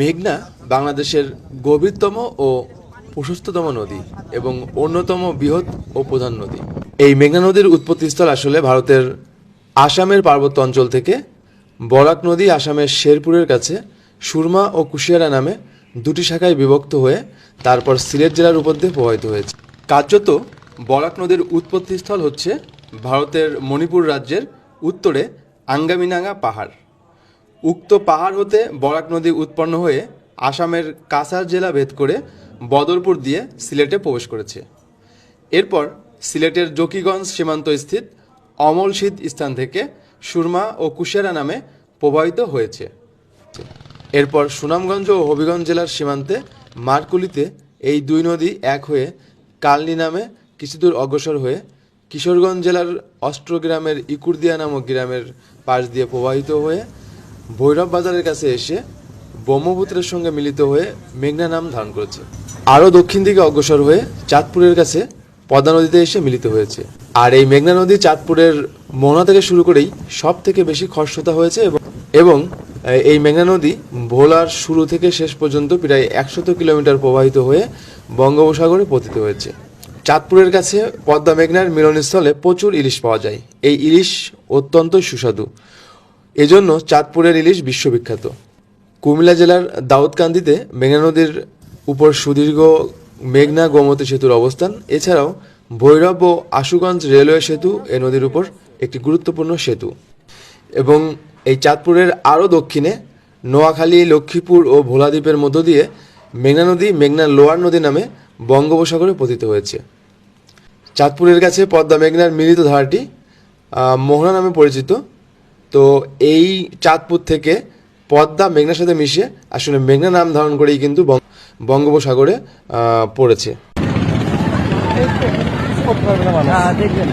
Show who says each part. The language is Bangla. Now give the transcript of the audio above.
Speaker 1: মেঘনা বাংলাদেশের গভীরতম ও প্রশস্ততম নদী এবং অন্যতম বৃহৎ ও প্রধান নদী। এই মেঘনা নদীর উৎপত্তিস্থল আসলে ভারতের আসামের পার্বত্য অঞ্চল থেকে বরাক নদী আসামের শেরপুরের কাছে সুরমা ও কুশিয়ারা নামে দুটি শাখায় বিভক্ত হয়ে তারপর সিলেট জেলার উপর দিয়ে প্রবাহিত হয়েছে। কার্যত বরাক নদীর উৎপত্তিস্থল হচ্ছে ভারতের মণিপুর রাজ্যের উত্তরে আঙ্গামিনাঙ্গা পাহাড়। উক্ত পাহাড় হতে বরাক নদী উৎপন্ন হয়ে আসামের কাছাড় জেলা ভেদ করে বদরপুর দিয়ে সিলেটে প্রবেশ করেছে। এরপর সিলেটের জকিগঞ্জ সীমান্ত স্থিত অমলশীত স্থান থেকে সুরমা ও কুশেরা নামে প্রবাহিত হয়েছে। এরপর সুনামগঞ্জ ও হবিগঞ্জ জেলার সীমান্তে মারকুলিতে এই দুই নদী এক হয়ে কালনি নামে কিছুদূর অগ্রসর হয়ে কিশোরগঞ্জ জেলার অষ্টগ্রামের ইকুরদিয়া নামক গ্রামের পাশ দিয়ে প্রবাহিত হয়ে ভৈরব বাজারের কাছে এসে ব্রহ্মপুত্রের সঙ্গে মিলিত হয়ে মেঘনা নাম ধারণ করেছে। আরও দক্ষিণ দিকে অগ্রসর হয়ে চাঁদপুরের কাছে পদ্মা নদীতে এসে মিলিত হয়েছে। আর এই মেঘনা নদী চাঁদপুরের মোহনা থেকে শুরু করেই সব থেকে বেশি খরস্রোতা হয়েছে এবং এই মেঘনা নদী ভোলার শুরু থেকে শেষ পর্যন্ত প্রায় একশত কিলোমিটার প্রবাহিত হয়ে বঙ্গোপসাগরে পতিত হয়েছে। চাঁদপুরের কাছে পদ্মা মেঘনার মিলনস্থলে প্রচুর ইলিশ পাওয়া যায়। এই ইলিশ অত্যন্ত সুস্বাদু। এজন্য চাঁদপুরের ইলিশ বিশ্ববিখ্যাত। কুমিল্লা জেলার দাউদকান্দিতে মেঘনা নদীর উপর সুদীর্ঘ মেঘনা গোমতী সেতুর অবস্থান। এছাড়াও ভৈরব ও আশুগঞ্জ রেলওয়ে সেতু এ নদীর উপর একটি গুরুত্বপূর্ণ সেতু। এবং এই চাঁদপুরের আরও দক্ষিণে নোয়াখালী, লক্ষ্মীপুর ও ভোলাদ্বীপের মধ্য দিয়ে মেঘনা নদী মেঘনা লোয়ার নদী নামে বঙ্গোপসাগরে পতিত হয়েছে। চাঁদপুরের কাছে পদ্মা মেঘনার মিলিত ধারাটি মোহনা নামে পরিচিত। তো এই চাঁদপুর থেকে পদ্মা মেঘনার সাথে মিশে আসলে মেঘনা নাম ধারণ করেই কিন্তু বঙ্গ- বঙ্গোপসাগরে আহ, পড়েছে।
Speaker 2: হ্যাঁ দেখবেন।